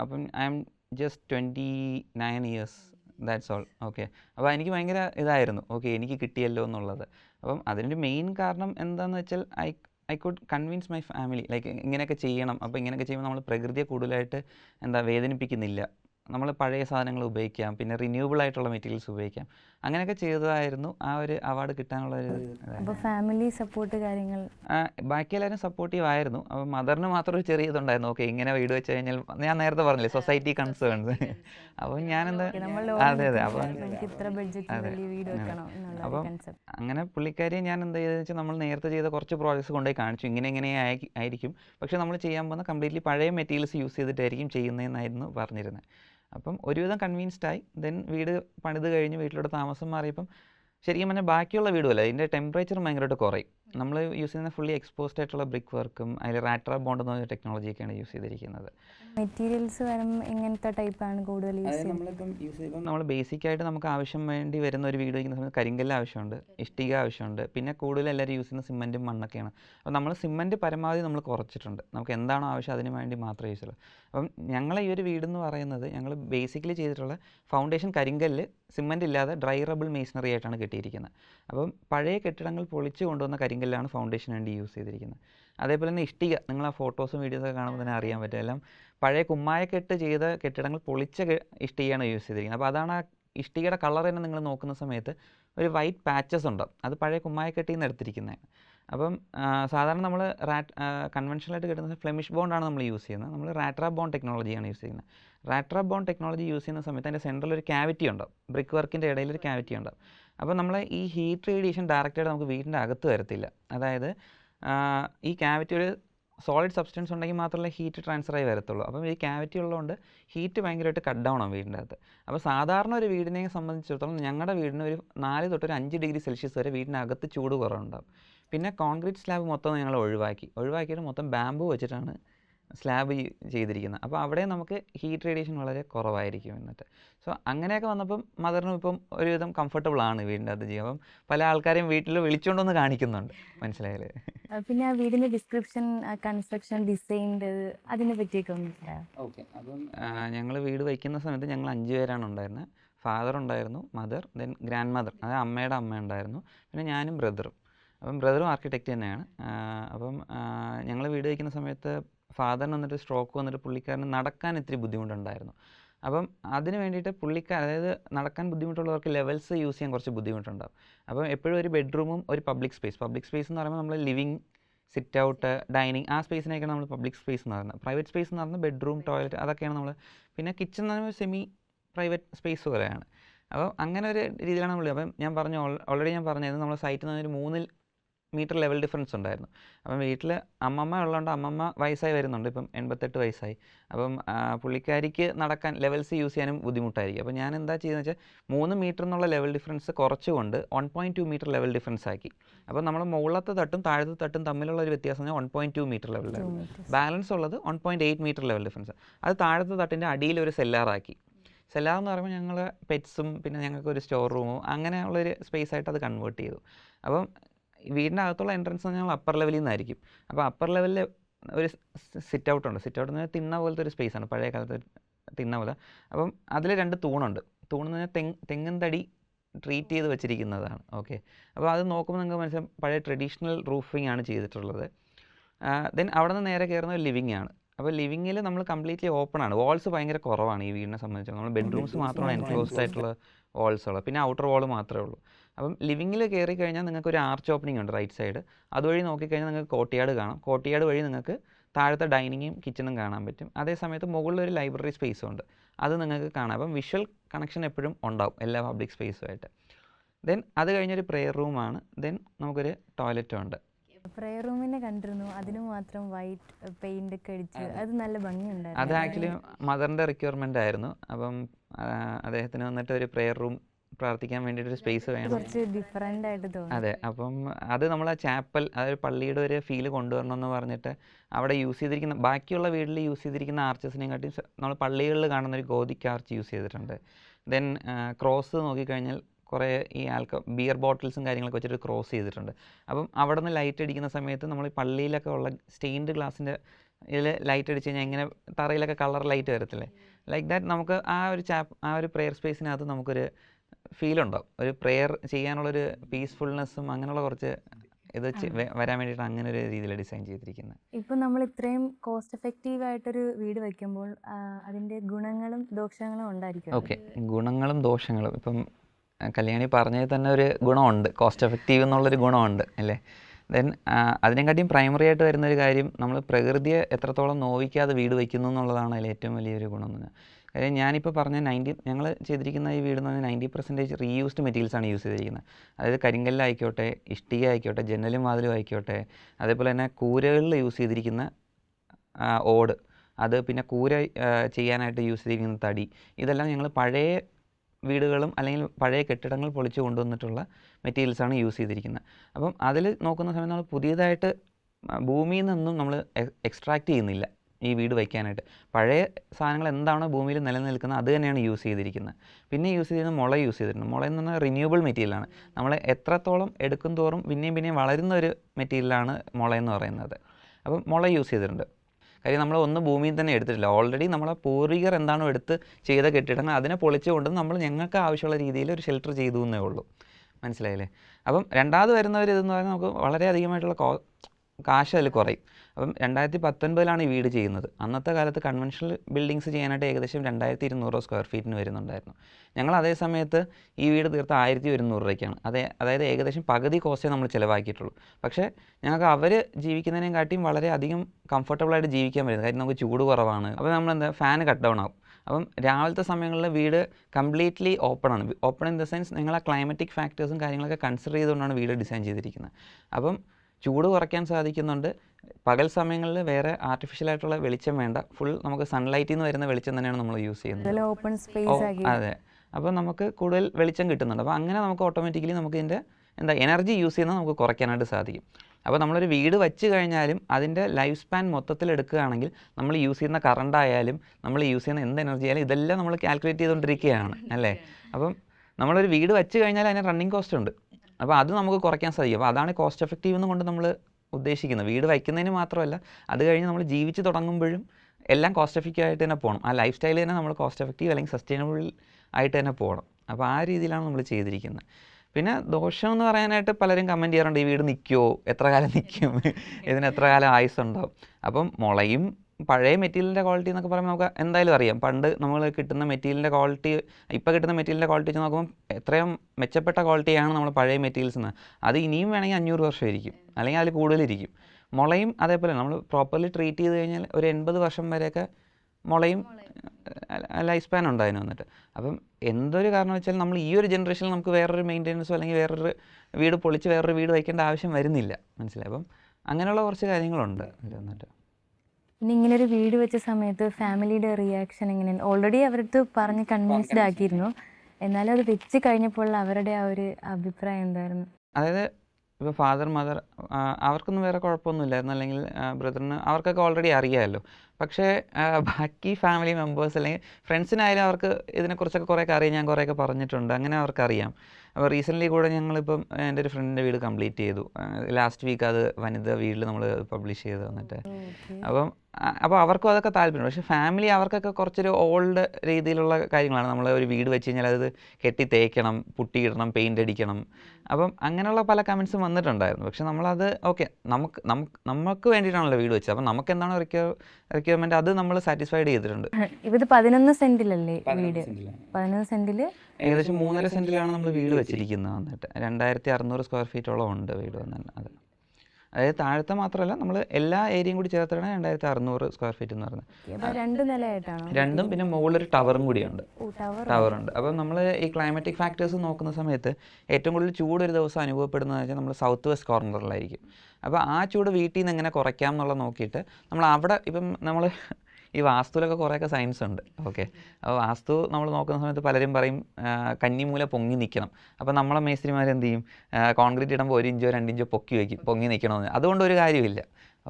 S1: അപ്പം I'm just twenty nine years that's all okay അപ്പോൾ എനിക്ക് ഭയങ്കര ഇതായിരുന്നു. ഓക്കെ എനിക്ക് കിട്ടിയല്ലോ എന്നുള്ളത്. അപ്പം അതിന്റെ മെയിൻ കാരണം എന്താണെന്ന് വെച്ചാൽ I I could convince my family like ഇങ്ങനെയൊക്കെ ചെയ്യണം. അപ്പോൾ ഇങ്ങനെയൊക്കെ ചെയ്യുമ്പോൾ നമ്മൾ പ്രകൃതിയെ കൂടുതലായിട്ട് എന്താ വേദനിപ്പിക്കുന്നില്ല. നമ്മൾ പഴയ സാധനങ്ങൾ ഉപയോഗിക്കാം പിന്നെ റിന്യൂവബിൾ ആയിട്ടുള്ള മെറ്റീരിയൽസ് ഉപയോഗിക്കാം. അങ്ങനെയൊക്കെ ചെയ്തതായിരുന്നു ആ ഒരു അവാർഡ് കിട്ടാനുള്ള ഒരു
S2: ഫാമിലി സപ്പോർട്ട് കാര്യങ്ങൾ.
S1: ബാക്കി എല്ലാവരും സപ്പോർട്ടീവ് ആയിരുന്നു. അപ്പോൾ മദറിന് മാത്രം ഒരു ചെറിയ ഇതുണ്ടായിരുന്നു. ഓക്കെ ഇങ്ങനെ വീട് വെച്ച് കഴിഞ്ഞാൽ ഞാൻ നേരത്തെ പറഞ്ഞില്ലേ സൊസൈറ്റി കൺസേൺസ് അപ്പോൾ ഞാനെന്താ അതെ അതെ. അപ്പോൾ അപ്പം അങ്ങനെ. പുള്ളിക്കാരി ഞാൻ എന്താ ചെയ്തതെന്ന് വെച്ചാൽ നമ്മൾ നേരത്തെ ചെയ്ത കുറച്ച് പ്രോജക്ട്സ് കൊണ്ടുപോയി കാണിച്ചു. ഇങ്ങനെ ഇങ്ങനെ ആയിരിക്കും. പക്ഷെ നമ്മൾ ചെയ്യാൻ പോകുന്ന കംപ്ലീറ്റ്ലി പഴയ മെറ്റീരിയൽസ് യൂസ് ചെയ്തിട്ടായിരിക്കും ചെയ്യുന്നതെന്നായിരുന്നു പറഞ്ഞിരുന്നത്. അപ്പം ഒരുവിധം കൺവിൻസ്ഡ് ആയി. ദെൻ വീട് പണിത് കഴിഞ്ഞ് വീട്ടിലോട്ട് താമസം മാറിയപ്പം ശരിക്കും പറഞ്ഞാൽ ബാക്കിയുള്ള വീടുമല്ല അതിന്റെ ടെമ്പറേച്ചർ ഭയങ്കരമായിട്ട് കുറയും. നമ്മൾ യൂസ് ചെയ്യുന്ന ഫുള്ളി എക്സ്പോസ്ഡ് ആയിട്ടുള്ള ബ്രിക്ക് വർക്കും അതിൽ റാട്ര ബോണ്ട് എന്ന് പറഞ്ഞ ടെക്നോളജിയൊക്കെയാണ് യൂസ് ചെയ്തിരിക്കുന്നത്.
S2: മെറ്റീരിയൽസ് ഇങ്ങനത്തെ എങ്ങനത്തെ ടൈപ്പാണ് കൂടുതൽ യൂസ്
S1: അതായത്
S2: ചെയ്യുന്നത്.
S1: നമ്മളിപ്പം യൂസ് ചെയ്യുമ്പോൾ നമ്മൾ ബേസിക് ആയിട്ട് നമുക്ക് ആവശ്യം വേണ്ടി വരുന്ന ഒരു വീട് വയ്ക്കുന്ന സമയത്ത് കരിങ്കല്ല് ആവശ്യമുണ്ട് ഇഷ്ടിക ആവശ്യമുണ്ട്. പിന്നെ കൂടുതൽ എല്ലാവരും യൂസ് ചെയ്യുന്ന സിമെന്റും മണ്ണൊക്കെയാണ്. അപ്പോൾ നമ്മൾ സിമെന്റ് പരമാവധി നമ്മൾ കുറച്ചിട്ടുണ്ട്. നമുക്ക് എന്താണോ ആവശ്യം അതിന് വേണ്ടി മാത്രമേ യൂസ് ചെയ്യുള്ളൂ. അപ്പം ഞങ്ങളെ ഈ ഒരു വീടെന്ന് പറയുന്നത് ഞങ്ങൾ ബേസിക്കലി ചെയ്തിട്ടുള്ള ഫൗണ്ടേഷൻ കരിങ്കല്ല് സിമെന്റ് ഇല്ലാതെ ഡ്രൈ റബിൾ മേസണറി ആയിട്ടാണ് കെട്ടിയിരിക്കുന്നത്. അപ്പം പഴയ കെട്ടിടങ്ങൾ പൊളിച്ചു കൊണ്ടുവന്ന കരിങ്കല്ലാണ് ഫൗണ്ടേഷൻ വേണ്ടി യൂസ് ചെയ്തിരിക്കുന്നത്. അതേപോലെ തന്നെ ഇഷ്ടിക നിങ്ങൾ ആ ഫോട്ടോസും വീഡിയോസൊക്കെ കാണുമ്പോൾ തന്നെ അറിയാൻ പറ്റും. എല്ലാം പഴയ കുമ്മായക്കെട്ട് ചെയ്ത കെട്ടിടങ്ങൾ പൊളിച്ച ഇഷ്ടികയാണ് യൂസ് ചെയ്തിരിക്കുന്നത്. അപ്പോൾ അതാണ് ആ ഇഷ്ടികയുടെ കളർ തന്നെ നിങ്ങൾ നോക്കുന്ന സമയത്ത് ഒരു വൈറ്റ് പാച്ചസ് ഉണ്ട്. അത് പഴയ കുമ്മായക്കെട്ടിൽ നിന്ന് എടുത്തിരിക്കുന്നതാണ്. അപ്പം സാധാരണ നമ്മൾ റാറ്റ് കൺവെൻഷനായിട്ട് കിട്ടുന്നത് ഫ്ലെമിഷ് ബോണ്ടാണ് നമ്മൾ യൂസ് ചെയ്യുന്നത്. നമ്മൾ റാട്രാ ബോണ്ട് ടെക്നോളജിയാണ് യൂസ് ചെയ്യുന്നത്. റാട്രാ ബോണ്ട് ടെക്നോളജി യൂസ് ചെയ്യുന്ന സമയത്ത് അതിന്റെ സെൻട്രൽ ഒരു ക്യാവിറ്റി ഉണ്ടാവും ബ്രിക്ക് വർക്കിന്റെ ഇടയിൽ ഒരു ക്യാവിറ്റി ഉണ്ടാവും അപ്പോൾ നമ്മൾ ഈ ഹീറ്റ് റേഡിയേഷൻ ഡയറക്റ്റായിട്ട് നമുക്ക് വീടിന്റെ അകത്ത് വരത്തില്ല. അതായത് ഈ ക്യാവിറ്റി ഒരു സോളിഡ് സബ്സ്റ്റൻസ് ഉണ്ടെങ്കിൽ മാത്രമല്ല ഹീറ്റ് ട്രാൻസ്ഫർ ആയി വരത്തുള്ളൂ. അപ്പം ഈ ക്യാവിറ്റി ഉള്ളതുകൊണ്ട് ഹീറ്റ് ഭയങ്കരമായിട്ട് കട്ട് ഡൗൺ ആവും വീടിന്റെ അകത്ത്. അപ്പോൾ സാധാരണ ഒരു വീടിനെ സംബന്ധിച്ചിടത്തോളം ഞങ്ങളുടെ വീടിന് ഒരു നാല് തൊട്ട് ഒരു അഞ്ച് ഡിഗ്രി സെൽഷ്യസ് വരെ വീടിനകത്ത് ചൂട് കുറവുണ്ടാവും പിന്നെ കോൺക്രീറ്റ് സ്ലാബ് മൊത്തം ഞങ്ങൾ ഒഴിവാക്കി. ഒഴിവാക്കിയിട്ട് മൊത്തം ബാമ്പു വെച്ചിട്ടാണ് സ്ലാബ് ചെയ്തിരിക്കുന്നത്. അപ്പോൾ അവിടെ നമുക്ക് ഹീറ്റ് റേഡിയേഷൻ വളരെ കുറവായിരിക്കും എന്നിട്ട്. സോ അങ്ങനെയൊക്കെ വന്നപ്പം മദറിനും ഇപ്പം ഒരുവിധം കംഫർട്ടബിൾ ആണ് വീടിന്റെ അത് ചെയ്യും അപ്പം പല ആൾക്കാരെയും വീട്ടിൽ വിളിച്ചുകൊണ്ടൊന്ന് കാണിക്കുന്നുണ്ട്. മനസ്സിലായില്ലേ?
S2: പിന്നെ ആ വീടിന്റെ ഡിസ്ക്രിപ്ഷൻ കൺസ്ട്രക്ഷൻ ഡിസൈൻഡ് അതിനെ പറ്റിയൊക്കെ?
S1: ഓക്കെ അപ്പം ഞങ്ങൾ വീട് വയ്ക്കുന്ന സമയത്ത് ഞങ്ങൾ അഞ്ച് പേരാണ് ഉണ്ടായിരുന്നത്. ഫാദർ ഉണ്ടായിരുന്നു മദർ ദെൻ ഗ്രാൻഡ് മദർ അതായത് അമ്മയുടെ അമ്മ ഉണ്ടായിരുന്നു. പിന്നെ ഞാനും ബ്രദറും അപ്പം ബ്രദറും ആർക്കിടെക്റ്റ് തന്നെയാണ്. അപ്പം ഞങ്ങൾ വീട് വയ്ക്കുന്ന സമയത്ത് ഫാദറിന് വന്നിട്ട് സ്ട്രോക്ക് വന്നിട്ട് പുള്ളിക്കാരന് നടക്കാൻ ഇത്തിരി ബുദ്ധിമുട്ടുണ്ടായിരുന്നു. അപ്പം അതിന് വേണ്ടിയിട്ട് പുള്ളിക്കാർ അതായത് നടക്കാൻ ബുദ്ധിമുട്ടുള്ളവർക്ക് ലെവൽസ് യൂസ് ചെയ്യാൻ കുറച്ച് ബുദ്ധിമുട്ടുണ്ടാവും. അപ്പം എപ്പോഴും ഒരു ബെഡ്റൂമും ഒരു പബ്ലിക് സ്പേസ്. പബ്ലിക് സ്പേസ് എന്ന് പറയുമ്പോൾ നമ്മൾ ലിവിങ് സിറ്റ് ഔട്ട് ഡൈനിങ് ആ സ്പേസിനൊക്കെയാണ് നമ്മൾ പബ്ലിക് സ്പേസ് എന്ന് പറയുന്നത്. പ്രൈവറ്റ് സ്പേസ് എന്ന് പറയുന്നത് ബെഡ്റൂം ടോയ്ലറ്റ് അതൊക്കെയാണ് നമ്മൾ പിന്നെ കിച്ചൺ എന്ന് പറയുമ്പോൾ സെമി പ്രൈവറ്റ് സ്പേസ് പോലെയാണ്. അപ്പോൾ അങ്ങനെ ഒരു രീതിയിലാണ് നമ്മൾ അപ്പം ഞാൻ പറഞ്ഞു ഓൾറെഡി ഞാൻ പറഞ്ഞത് നമ്മൾ സൈറ്റിൽ നിന്ന് ഒരു മൂന്ന് മീറ്റർ ലെവൽ ഡിഫറൻസ് ഉണ്ടായിരുന്നു. അപ്പം വീട്ടിൽ അമ്മമ്മ ഉള്ളതുകൊണ്ട് അമ്മമ്മ വയസ്സായി വരുന്നുണ്ട്. ഇപ്പം എൺപത്തെട്ട് വയസ്സായി. അപ്പം പുള്ളിക്കാരിക്ക് നടക്കാൻ ലെവൽസ് യൂസ് ചെയ്യാനും ബുദ്ധിമുട്ടായിരിക്കും. അപ്പോൾ ഞാൻ എന്താ ചെയ്യുന്നത് വെച്ചാൽ മൂന്ന് മീറ്റർ എന്നുള്ള ലെവൽ ഡിഫറൻസ് കുറച്ചുകൊണ്ട് one point two metre level difference ആക്കി. അപ്പോൾ നമ്മൾ മുകളിലത്തെ തട്ടും താഴത്തെ തട്ടും തമ്മിലുള്ള ഒരു വ്യത്യാസം എന്ന് one point two metre level
S2: Two
S1: balance ഉള്ളത് one point eight metre level difference. അത് താഴത്തെ തട്ടിന്റെ അടിയിൽ ഒരു സെല്ലാറാക്കി സെല്ലാർ എന്ന് പറയുമ്പോൾ ഞങ്ങൾ പെറ്റ്സും പിന്നെ ഞങ്ങൾക്ക് ഒരു സ്റ്റോർ റൂമും അങ്ങനെയുള്ളൊരു സ്പേസ് ആയിട്ട് അത് കൺവേർട്ട് ചെയ്തു. അപ്പം വീടിന്റെ അകത്തുള്ള എൻട്രൻസ് ഞങ്ങൾ അപ്പർ ലെവലിൽ നിന്നായിരിക്കും അപ്പോൾ അപ്പർ ലെവലിൽ ഒരു സിറ്റ് ഔട്ട് ഉണ്ട്. സിറ്റ് ഔട്ട് എന്ന് പറഞ്ഞാൽ തിണ്ണ പോലത്തെ ഒരു സ്പേസാണ് ആണ്. പഴയ കാലത്ത് തിന്ന തിണ്ണ പോലെ. അപ്പം അതിൽ രണ്ട് തൂണുണ്ട്. തൂണെന്ന് പറഞ്ഞാൽ തെങ്ങ് തെങ്ങും തടി ട്രീറ്റ് ചെയ്ത് വെച്ചിരിക്കുന്നതാണ്. ഓക്കെ അപ്പോൾ അത് നോക്കുമ്പോൾ നിങ്ങൾക്ക് മനസ്സിലാവും പഴയ ട്രഡീഷണൽ റൂഫിംഗ് ആണ് ചെയ്തിട്ടുള്ളത്. ദെൻ അവിടെ നിന്ന് നേരെ കയറുന്ന ഒരു ലിവിംഗ് ആണ്. അപ്പോൾ ലിവിങ്ങിൽ നമ്മൾ കംപ്ലീറ്റ്ലി ഓപ്പൺ ആണ്. വാൾസ് ഭയങ്കര കുറവാണ് ഈ വീടിനെ സംബന്ധിച്ചിടത്തോളം. നമ്മൾ ബെഡ്റൂംസ് മാത്രമാണ് എൻക്ലോസ്ഡ് ആയിട്ടുള്ള വാൾസ് ഉള്ളത്. പിന്നെ ഔട്ടർ വാൾ മാത്രമേ ഉള്ളൂ. അപ്പം ലിവിങ്ങിൽ കയറി കഴിഞ്ഞാൽ നിങ്ങൾക്ക് ഒരു ആർച്ച് ഓപ്പണിംഗ് ഉണ്ട് റൈറ്റ് സൈഡ് അതുവഴി നോക്കിക്കഴിഞ്ഞാൽ നിങ്ങൾക്ക് കോട്ടിയാട് കാണാം. കോട്ടിയാട് വഴി നിങ്ങൾക്ക് താഴത്തെ ഡൈനിങ്ങും കിച്ചണും കാണാൻ പറ്റും. അതേ സമയത്ത് മുകളിൽ ഒരു ലൈബ്രറി സ്പേസും ഉണ്ട്. അത് നിങ്ങൾക്ക് കാണാം. അപ്പം വിഷ്വൽ കണക്ഷൻ എപ്പോഴും ഉണ്ടാവും എല്ലാ പബ്ലിക് സ്പേസുമായിട്ട് ദെൻ അത് കഴിഞ്ഞൊരു പ്രെയർ റൂമാണ് ദെൻ നമുക്കൊരു ടോയ്ലറ്റും ഉണ്ട്.
S2: പ്രെയർ റൂമിനെ കണ്ടിരുന്നു. അതിന് മാത്രം വൈറ്റ് പെയിന്റ് ഒക്കെ അടിച്ച് അത്. നല്ല ഭംഗിയുണ്ടായിരുന്നു അത്
S1: ആക്ച്വലി മദറിന്റെ റിക്വയർമെന്റ് ആയിരുന്നു. അപ്പം അദ്ദേഹത്തിന് വന്നിട്ട് ഒരു പ്രെയർ റൂം പ്രാർത്ഥിക്കാൻ വേണ്ടിയിട്ട് ഒരു സ്പേസ് വേണം.
S2: കുറച്ച് ഡിഫറെന്റ് ആയിട്ട് തോന്നി.
S1: അതെ അപ്പം അത് നമ്മൾ ആ ചാപ്പൽ അതായത് പള്ളിയുടെ ഒരു ഫീൽ കൊണ്ടുവരണം എന്ന് പറഞ്ഞിട്ട് അവിടെ യൂസ് ചെയ്തിരിക്കുന്ന ബാക്കിയുള്ള വീട്ടിൽ യൂസ് ചെയ്തിരിക്കുന്ന ആർച്ചസിനെയും കാട്ടി നമ്മൾ പള്ളികളിൽ കാണുന്ന ഒരു ഗോതിക് ആർച്ച് യൂസ് ചെയ്തിട്ടുണ്ട്. ദെൻ ക്രോസ് നോക്കിക്കഴിഞ്ഞാൽ കുറേ ഈ ആൽക്ക ബിയർ ബോട്ടിൽസും കാര്യങ്ങളൊക്കെ വെച്ചിട്ട് ക്രോസ് ചെയ്തിട്ടുണ്ട്. അപ്പം അവിടെ നിന്ന് ലൈറ്റ് അടിക്കുന്ന സമയത്ത് നമ്മൾ ഈ പള്ളിയിലൊക്കെ ഉള്ള സ്റ്റെയിൻഡ് ഗ്ലാസിന്റെ ഇതിൽ ലൈറ്റ് അടിച്ച് കഴിഞ്ഞാൽ ഇങ്ങനെ തറയിലൊക്കെ കളർ ലൈറ്റ് വരത്തില്ലേ? ലൈക്ക് ദാറ്റ് നമുക്ക് ആ ഒരു ചാപ്പ് ആ ഒരു പ്രെയർ സ്പേസിനകത്ത് നമുക്കൊരു ഫീൽ ഉണ്ടാവും ഒരു പ്രെയർ ചെയ്യാനുള്ളൊരു പീസ്ഫുൾനെസ്സും അങ്ങനെയുള്ള കുറച്ച് ഇത് വരാൻ വേണ്ടിയിട്ട് അങ്ങനെ ഒരു രീതിയിൽ ഡിസൈൻ ചെയ്തിരിക്കുന്നത്.
S2: ഇപ്പൊ നമ്മൾ ഇത്രയും കോസ്റ്റ് എഫക്റ്റീവ് ആയിട്ടൊരു വീട് വെക്കുമ്പോൾ അതിന്റെ ഗുണങ്ങളും ദോഷങ്ങളും ഉണ്ടായിരിക്കും
S1: ഓക്കെ. ഗുണങ്ങളും ദോഷങ്ങളും. ഇപ്പം കല്യാണി പറഞ്ഞതിൽ തന്നെ ഒരു ഗുണമുണ്ട്. കോസ്റ്റ് എഫക്റ്റീവ് എന്നുള്ളൊരു ഗുണമുണ്ട് അല്ലേ? ദെൻ അതിനെക്കാട്ടിയും പ്രൈമറി ആയിട്ട് വരുന്ന ഒരു കാര്യം നമ്മൾ പ്രകൃതിയെ എത്രത്തോളം നോവിക്കാതെ വീട് വയ്ക്കുന്നു എന്നുള്ളതാണ് അതിൽ ഏറ്റവും വലിയൊരു ഗുണം എന്ന് പറഞ്ഞാൽ കാര്യം ഞാനിപ്പോൾ പറഞ്ഞ നയന്റി ഞങ്ങൾ ചെയ്തിരിക്കുന്ന ഈ വീട് എന്ന് പറഞ്ഞാൽ നയന്റി പെർസെന്റേജ് റീയൂസ്ഡ് മെറ്റീരിയൽസ് ആണ് യൂസ് ചെയ്തിരിക്കുന്നത് അതായത് കരിങ്കല്ലായിക്കോട്ടെ ഇഷ്ടിക ആയിക്കോട്ടെ ജനലും വാതിലും ആയിക്കോട്ടെ അതേപോലെ തന്നെ കൂരകളിൽ യൂസ് ചെയ്തിരിക്കുന്ന ഓട് അത് പിന്നെ കൂര ചെയ്യാനായിട്ട് യൂസ് ചെയ്തിരിക്കുന്ന തടി ഇതെല്ലാം ഞങ്ങൾ പഴയ വീടുകളും അല്ലെങ്കിൽ പഴയ കെട്ടിടങ്ങൾ പൊളിച്ചു കൊണ്ടുവന്നിട്ടുള്ള മെറ്റീരിയൽസാണ് യൂസ് ചെയ്തിരിക്കുന്നത് അപ്പം അതിൽ നോക്കുന്ന സമയത്ത് നമ്മൾ പുതിയതായിട്ട് ഭൂമിയിൽ നിന്നും നമ്മൾ എക്സ്ട്രാക്റ്റ് ചെയ്യുന്നില്ല. ഈ വീട് വയ്ക്കാനായിട്ട്. പഴയ സാധനങ്ങൾ എന്താണോ ഭൂമിയിൽ നിലനിൽക്കുന്നത് അത് തന്നെയാണ് യൂസ് ചെയ്തിരിക്കുന്നത്. പിന്നെ യൂസ് ചെയ്യുന്നത് മുള യൂസ് ചെയ്തിട്ടുണ്ട് മുള എന്ന് പറഞ്ഞാൽ റിന്യൂവബിൾ മെറ്റീരിയലാണ് നമ്മൾ എത്രത്തോളം എടുക്കും തോറും പിന്നെയും പിന്നെയും വളരുന്ന ഒരു മെറ്റീരിയലാണ് മുള എന്ന് പറയുന്നത്. അപ്പം മുള യൂസ് ചെയ്തിട്ടുണ്ട്. കാര്യം നമ്മൾ ഒന്ന് ഭൂമിയിൽ തന്നെ എടുത്തിട്ടില്ല. ഓൾറെഡി നമ്മളെ പൂർവികർ എന്താണോ എടുത്ത് ചെയ്ത കെട്ടിടങ്ങൾ അതിനെ പൊളിച്ചുകൊണ്ട് നമ്മൾ ഞങ്ങൾക്ക് ആവശ്യമുള്ള രീതിയിൽ ഒരു ഷെൽട്ടർ ചെയ്തു എന്നേ ഉള്ളൂ. മനസ്സിലായില്ലേ? അപ്പം രണ്ടാമത് വരുന്നവർ ഇതെന്ന് പറഞ്ഞാൽ നമുക്ക് വളരെ അധികമായിട്ടുള്ള കാശ് അതിൽ കുറയും. അപ്പം രണ്ടായിരത്തി പത്തൊൻപതിലാണ് ഈ വീട് ചെയ്യുന്നത്. അന്നത്തെ കാലത്ത് കൺവെൻഷണൽ ബിൽഡിങ്സ് ചെയ്യാനായിട്ട് ഏകദേശം രണ്ടായിരത്തി ഇരുന്നൂറ് സ്ക്വയർ ഫീറ്റിന് വരുന്നുണ്ടായിരുന്നു. ഞങ്ങൾ അതേ സമയത്ത് ഈ വീട് തീർത്ത് ആയിരത്തി ഒരുന്നൂറ് രൂപയ്ക്കാണ്. അതേ അതായത് ഏകദേശം പകുതി കോസ്റ്റേ നമ്മൾ ചിലവാക്കിയിട്ടുള്ളൂ. പക്ഷേ ഞങ്ങൾക്ക് അവർ ജീവിക്കുന്നതിനേയും കാട്ടിയും വളരെ അധികം കംഫർട്ടബിളായിട്ട് ജീവിക്കാൻ പറ്റും. കാര്യം നമുക്ക് ചൂട് കുറവാണ്. അപ്പോൾ നമ്മൾ എന്താ ഫാൻ കട്ട് ഡൗൺ ആകും അപ്പം രാവിലത്തെ സമയങ്ങളിൽ വീട് കംപ്ലീറ്റ്ലി ഓപ്പൺ ആണ്. ഓപ്പൺ ഇൻ ദ സെൻസ് നിങ്ങൾ ആ ക്ലൈമറ്റിക് ഫാക്ടേഴ്സും കാര്യങ്ങളൊക്കെ കൺസിഡർ ചെയ്തുകൊണ്ടാണ് വീട് ഡിസൈൻ ചെയ്തിരിക്കുന്നത്. അപ്പം ചൂട് കുറയ്ക്കാൻ സാധിക്കുന്നുണ്ട്. പകൽ സമയങ്ങളിൽ വേറെ ആർട്ടിഫിഷ്യൽ ആയിട്ടുള്ള വെളിച്ചം വേണ്ട. ഫുൾ നമുക്ക് സൺലൈറ്റിൽ നിന്ന് വരുന്ന വെളിച്ചം തന്നെയാണ് നമ്മൾ യൂസ് ചെയ്യുന്നത്.
S2: ഓപ്പൺ സ്പേസ്
S1: അതെ. അപ്പോൾ നമുക്ക് കൂടുതൽ വെളിച്ചം കിട്ടുന്നുണ്ട്. അപ്പോൾ അങ്ങനെ നമുക്ക് ഓട്ടോമാറ്റിക്കലി നമുക്ക് ഇതിന്റെ എന്താ എനർജി യൂസ് ചെയ്യുന്നത് നമുക്ക് കുറയ്ക്കാനായിട്ട് സാധിക്കും. അപ്പോൾ നമ്മളൊരു വീട് വെച്ച് കഴിഞ്ഞാലും അതിന്റെ ലൈഫ് സ്പാൻ മൊത്തത്തിൽ എടുക്കുകയാണെങ്കിൽ നമ്മൾ യൂസ് ചെയ്യുന്ന കറണ്ട് ആയാലും നമ്മൾ യൂസ് ചെയ്യുന്ന എന്ത് എനർജി ആയാലും ഇതെല്ലാം നമ്മൾ കാൽക്കുലേറ്റ് ചെയ്തുകൊണ്ടിരിക്കുകയാണ്. അല്ലേ? അപ്പം നമ്മളൊരു വീട് വെച്ച് കഴിഞ്ഞാൽ അതിന് റണ്ണിങ് കോസ്റ്റ് ഉണ്ട്. അപ്പോൾ അത് നമുക്ക് കുറയ്ക്കാൻ സാധിക്കും. അപ്പോൾ അതാണ് കോസ്റ്റ് എഫക്റ്റീവ് എന്ന് കൊണ്ട് നമ്മൾ ഉദ്ദേശിക്കുന്നത്. വീട് വയ്ക്കുന്നതിന് മാത്രമല്ല അത് കഴിഞ്ഞ് നമ്മൾ ജീവിച്ച് തുടങ്ങുമ്പോഴും എല്ലാം കോസ്റ്റ് എഫക്റ്റീവ് ആയിട്ട് തന്നെ പോകണം ആ ലൈഫ് സ്റ്റൈൽ തന്നെ നമ്മൾ കോസ്റ്റ് എഫക്റ്റീവ് അല്ലെങ്കിൽ സസ്റ്റൈനബിൾ ആയിട്ട് തന്നെ പോകണം അപ്പോൾ ആ രീതിയിലാണ് നമ്മൾ ചെയ്തിരിക്കുന്നത്. പിന്നെ ദോഷം എന്ന് പറയാനായിട്ട് പലരും കമന്റ് ചെയ്യാറുണ്ട് ഈ വീട് നിൽക്കുമോ എത്ര കാലം നിൽക്കും ഇതിന് എത്ര കാലം ആയുസ് ഉണ്ടാവും അപ്പം മുളയും പഴയ മെറ്റീരിയലിന്റെ ക്വാളിറ്റി എന്നൊക്കെ പറയുമ്പോൾ നമുക്ക് എന്തായാലും അറിയാം. പണ്ട് നമ്മൾ കിട്ടുന്ന മെറ്റീരിയലിന്റെ ക്വാളിറ്റി ഇപ്പോൾ കിട്ടുന്ന മെറ്റീരിയലിന്റെ ക്വാളിറ്റി വെച്ച് നോക്കുമ്പോൾ എത്രയും മെച്ചപ്പെട്ട ക്വാളിറ്റിയാണ് നമ്മൾ പഴയ മെറ്റീരിയൽസ് എന്ന്. അത് ഇനിയും വേണമെങ്കിൽ അഞ്ഞൂറ് വർഷം ഇരിക്കും. അല്ലെങ്കിൽ അതിൽ കൂടുതലിരിക്കും മുളയും അതേപോലെ നമ്മൾ പ്രോപ്പർലി ട്രീറ്റ് ചെയ്ത് കഴിഞ്ഞാൽ ഒരു എൺപത് വർഷം വരെയൊക്കെ മുളയും ലൈഫ് സ്പാൻ ഉണ്ട് അതിന് വന്നിട്ട്. അപ്പം എന്തൊരു കാരണം വെച്ചാൽ നമ്മൾ ഈ ഒരു ജനറേഷനിൽ നമുക്ക് വേറൊരു മെയിന്റെനൻസോ അല്ലെങ്കിൽ വേറൊരു വീട് പൊളിച്ച് വേറൊരു വീട് വയ്ക്കേണ്ട ആവശ്യം വരുന്നില്ല. മനസ്സിലായി? അപ്പം അങ്ങനെയുള്ള കുറച്ച് കാര്യങ്ങളുണ്ട് വന്നിട്ട്.
S2: പിന്നെ ഇങ്ങനെ ഒരു വീട് വെച്ച സമയത്ത് ഫാമിലിയുടെ റിയാക്ഷൻ എങ്ങനെയാണ് ഓൾറെഡി അവരടുത്ത് പറഞ്ഞ് കൺവിൻസ്ഡ് ആക്കിയിരുന്നു. എന്നാലും അത് വെച്ച് കഴിഞ്ഞപ്പോൾ അവരുടെ ആ ഒരു അഭിപ്രായം എന്തായിരുന്നു?
S1: അതായത് ഇപ്പോൾ ഫാദർ മദർ അവർക്കൊന്നും വേറെ കുഴപ്പമൊന്നുമില്ലായിരുന്നു. അല്ലെങ്കിൽ ബ്രദറിന് അവർക്കൊക്കെ ഓൾറെഡി അറിയാമല്ലോ. പക്ഷേ ബാക്കി ഫാമിലി മെമ്പേഴ്സ് അല്ലെങ്കിൽ ഫ്രണ്ട്സിനായാലും അവർക്ക് ഇതിനെക്കുറിച്ചൊക്കെ കുറേയൊക്കെ അറിയാം. ഞാൻ കുറേയൊക്കെ പറഞ്ഞിട്ടുണ്ട്. അങ്ങനെ അവർക്കറിയാം. അപ്പോൾ റീസെന്റ്ലി കൂടെ ഞങ്ങളിപ്പം എന്റെ ഒരു ഫ്രണ്ടിന്റെ വീട് കംപ്ലീറ്റ് ചെയ്തു. ലാസ്റ്റ് വീക്ക് അത് വനിത വീട്ടിൽ നമ്മൾ പബ്ലിഷ് ചെയ്ത് വന്നിട്ട് അപ്പം അപ്പോൾ അവർക്കും അതൊക്കെ താല്പര്യമുണ്ട്. പക്ഷേ ഫാമിലി അവർക്കൊക്കെ കുറച്ചൊരു ഓൾഡ് രീതിയിലുള്ള കാര്യങ്ങളാണ്. നമ്മൾ ഒരു വീട് വെച്ച് കഴിഞ്ഞാൽ അത് കെട്ടി തേക്കണം പുട്ടിയിടണം പെയിന്റ് അടിക്കണം. അപ്പം അങ്ങനെയുള്ള പല കമൻസും വന്നിട്ടുണ്ടായിരുന്നു. പക്ഷെ നമ്മളത് ഓക്കെ നമുക്ക് നമുക്ക് നമുക്ക് വേണ്ടിയിട്ടാണല്ലോ വീട് വെച്ചത്. അപ്പം നമുക്ക് എന്താണ് റിക്വയർ റിക്വയർമെന്റ് അത് നമ്മൾ സാറ്റിസ്ഫൈഡ് ചെയ്തിട്ടുണ്ട്.
S2: ഇത് പതിനൊന്ന് സെന്റിലല്ലേ വീട്? പതിനൊന്ന് സെന്റിൽ
S1: ഏകദേശം മൂന്നര സെന്റിലാണ് നമ്മൾ വീട് വെച്ചിരിക്കുന്നത് വന്നിട്ട്. രണ്ടായിരത്തി അറുന്നൂറ് സ്ക്വയർ ഫീറ്റോളം ഉണ്ട് വീട് വന്നിട്ട്. അത് അതായത് താഴത്തെ മാത്രമല്ല നമ്മൾ എല്ലാ ഏരിയയും കൂടി ചേർത്താണ് രണ്ടായിരത്തി അറുന്നൂറ് സ്ക്വയർ ഫീറ്റ് എന്ന് പറയുന്നത്.
S2: രണ്ട് നിലയായിട്ടാണോ?
S1: രണ്ടും പിന്നെ മുകളിലൊരു ടവറും കൂടിയുണ്ട്. ടവറുണ്ട്. അപ്പം നമ്മൾ ഈ ക്ലൈമാറ്റിക് ഫാക്ടേഴ്സ് നോക്കുന്ന സമയത്ത് ഏറ്റവും കൂടുതൽ ചൂട് ഒരു ദിവസം അനുഭവപ്പെടുന്നത് വെച്ചാൽ നമ്മൾ സൗത്ത് വെസ്റ്റ് കോർണറിലായിരിക്കും അപ്പോൾ ആ ചൂട് വീട്ടിൽ നിന്ന് എങ്ങനെ കുറയ്ക്കാം എന്നുള്ളത് നോക്കിയിട്ട് നമ്മൾ അവിടെ ഇപ്പം നമ്മൾ ഈ വാസ്തുവിലൊക്കെ കുറേയൊക്കെ സയൻസ് ഉണ്ട്. ഓക്കെ. അപ്പോൾ വാസ്തു നമ്മൾ നോക്കുന്ന സമയത്ത് പലരും പറയും കന്നിമൂല പൊങ്ങി നിൽക്കണം അപ്പോൾ നമ്മളെ മേസ്ത്രിമാർ എന്ത് ചെയ്യും? കോൺക്രീറ്റ് ഇടുമ്പോൾ ഒരു ഇഞ്ചോ രണ്ടിഞ്ചോ പൊക്കി വയ്ക്കും പൊങ്ങി നിൽക്കണമെന്ന് അതുകൊണ്ട് ഒരു കാര്യമില്ല.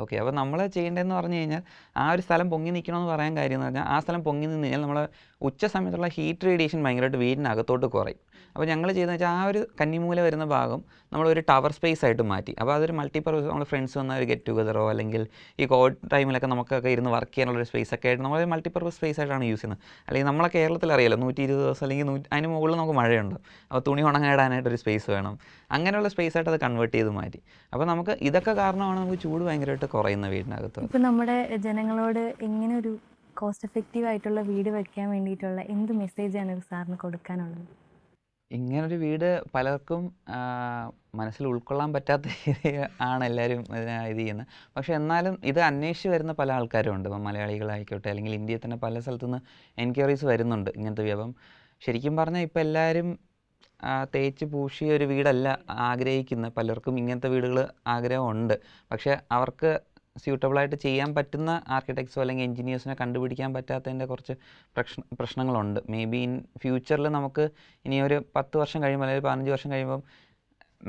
S1: ഓക്കെ. അപ്പോൾ നമ്മൾ ചെയ്യേണ്ടതെന്ന് പറഞ്ഞു കഴിഞ്ഞാൽ ആ ഒരു സ്ഥലം പൊങ്ങി നിൽക്കണമെന്ന് പറയാൻ കാര്യം എന്ന് പറഞ്ഞാൽ ആ സ്ഥലം പൊങ്ങി നിന്ന് കഴിഞ്ഞാൽ നമ്മൾ ഉച്ച സമയത്തുള്ള ഹീറ്റ് റേഡിയേഷൻ ഭയങ്കരമായിട്ട് വീടിനകത്തോട്ട് കുറയും. അപ്പോൾ ഞങ്ങൾ ചെയ്തെന്ന് വെച്ചാൽ ആ ഒരു കന്നിമൂല വരുന്ന ഭാഗം നമ്മൾ ഒരു ടവർ സ്പേസ് ആയിട്ട് മാറ്റി. അപ്പോൾ അതൊരു മൾട്ടിപ്പർപ്പസ് നമ്മൾ ഫ്രണ്ട്സ് വന്ന ഒരു ഗെറ്റ് ടുഗതറോ അല്ലെങ്കിൽ ഈ കോവിഡ് ടൈമിലൊക്കെ നമുക്കൊക്കെ ഇരുന്ന് വർക്ക് ചെയ്യാനുള്ള ഒരു സ്പേസ് ഒക്കെ ആയിട്ട് നമ്മൾ മൾട്ടിപ്പർപ്പസ് സ്പേസ് ആയിട്ടാണ് യൂസ് ചെയ്യുന്നത്. അല്ലെങ്കിൽ നമ്മളെ കേരളത്തിൽ അറിയാലോ നൂറ്റി ഇരുപത് ദിവസം അല്ലെങ്കിൽ അതിന് മുകളിൽ നമുക്ക് മഴയുണ്ട്. അപ്പോൾ തുണി ഉണങ്ങാനായിട്ട് ഒരു സ്പേസ് വേണം. അങ്ങനെയുള്ള സ്പേസ് ആയിട്ട് അത് കൺവേർട്ട് ചെയ്ത് മാറ്റി. അപ്പോൾ നമുക്ക് ഇതൊക്കെ കാരണമാണ് നമുക്ക് ചൂട് ഭയങ്കരമായിട്ട് കുറയുന്ന വീടിനകത്ത്.
S2: ഇപ്പോൾ നമ്മുടെ ജനങ്ങളോട് ഇങ്ങനെ ഒരു കോസ്റ്റ് എഫക്റ്റീവ് ആയിട്ടുള്ള വീട് വെക്കാൻ വേണ്ടിയിട്ടുള്ള എന്ത് മെസ്സേജ് ആണ് സാറിന് കൊടുക്കാനുള്ളത്?
S1: ഇങ്ങനൊരു വീട് പലർക്കും മനസ്സിൽ ഉൾക്കൊള്ളാൻ പറ്റാത്ത രീതിയിൽ ആണ് എല്ലാവരും ഇതിനെ ഇത് ചെയ്യുന്നത്. പക്ഷേ എന്നാലും ഇത് അന്വേഷിച്ച് വരുന്ന പല ആൾക്കാരും ഉണ്ട്. ഇപ്പം മലയാളികളായിക്കോട്ടെ അല്ലെങ്കിൽ ഇന്ത്യയിൽ തന്നെ പല സ്ഥലത്തുനിന്ന് എൻക്വയറീസ് വരുന്നുണ്ട് ഇങ്ങനത്തെ വ്യാപം ശരിക്കും പറഞ്ഞാൽ ഇപ്പം എല്ലാവരും തേച്ച് പൂശിയ ഒരു വീടല്ല ആഗ്രഹിക്കുന്നത്. പലർക്കും ഇങ്ങനത്തെ വീടുകൾ ആഗ്രഹമുണ്ട് പക്ഷേ അവർക്ക് സ്യൂട്ടബിളായിട്ട് ചെയ്യാൻ പറ്റുന്ന ആർക്കിടെക്ട്സോ അല്ലെങ്കിൽ എഞ്ചിനീയേഴ്സിനെ കണ്ടുപിടിക്കാൻ പറ്റാത്തതിന്റെ കുറച്ച് പ്രശ്ന പ്രശ്നങ്ങളുണ്ട്. മേ ബി ഇൻ ഫ്യൂച്ചറിൽ നമുക്ക് ഇനി ഒരു പത്ത് വർഷം കഴിയുമ്പോൾ അല്ലെങ്കിൽ പതിനഞ്ച് വർഷം കഴിയുമ്പം